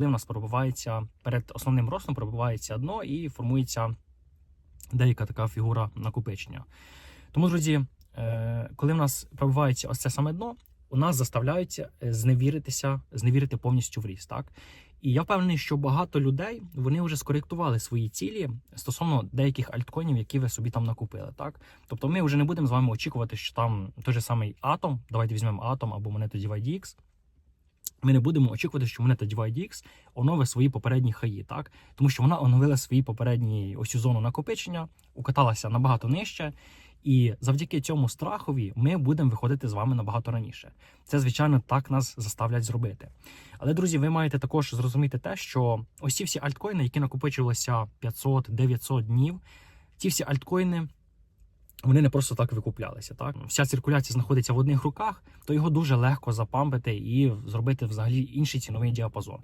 коли в нас пробивається перед основним ростом, пробивається дно і формується деяка така фігура накопичення. Тому, друзі, е, коли в нас пробивається ось це саме дно, у нас заставляються е, зневіритися, зневірити повністю в ріст. Так? І я впевнений, що багато людей вони вже скоректували свої цілі стосовно деяких альткоїнів, які ви собі там накупили. Так? Тобто ми вже не будемо з вами очікувати, що там той же самий атом, давайте візьмемо атом або монету DYDX, ми не будемо очікувати, що монета DYDX оновить свої попередні хаї, так? Тому що вона оновила свої попередні ось зону накопичення, укаталася набагато нижче, і завдяки цьому страхові ми будемо виходити з вами набагато раніше. Це, звичайно, так нас заставлять зробити. Але, друзі, ви маєте також зрозуміти те, що ось ці всі альткоїни, які накопичувалися 500-900 днів, ці всі альткоїни. Вони не просто так викуплялися. Так вся циркуляція знаходиться в одних руках, то його дуже легко запампити і зробити взагалі інший ціновий діапазон.